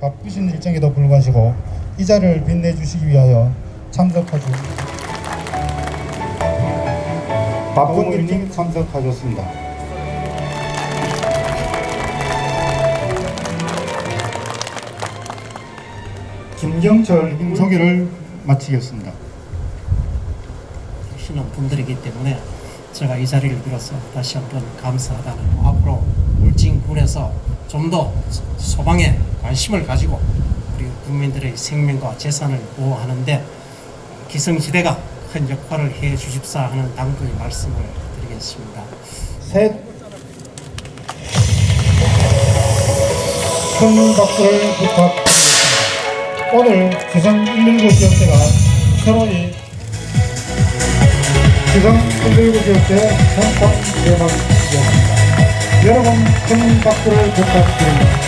바쁘신 일정에도 불구하시고 이 자리를 빛내주시기 위하여 참석하주 바쁜 일정 참석하셨습니다. 김경철 임소개를 마치겠습니다. 하시는 분들이기 때문에 제가 이 자리를 빌어서 다시 한번 감사하다는 앞으로 울진군에서 좀 더 소방에 관심을 가지고 우리 국민들의 생명과 재산을 보호하는데 기성시대가 큰 역할을 해 주십사 하는 당부의 말씀을 드리겠습니다. 셋. 큰 박수를 부탁드리겠습니다. 오늘 기성 119 지역대가 새로이 기성 119 지역대 현장 대박이었습니다. 여러분 큰 박수를 부탁드립니다.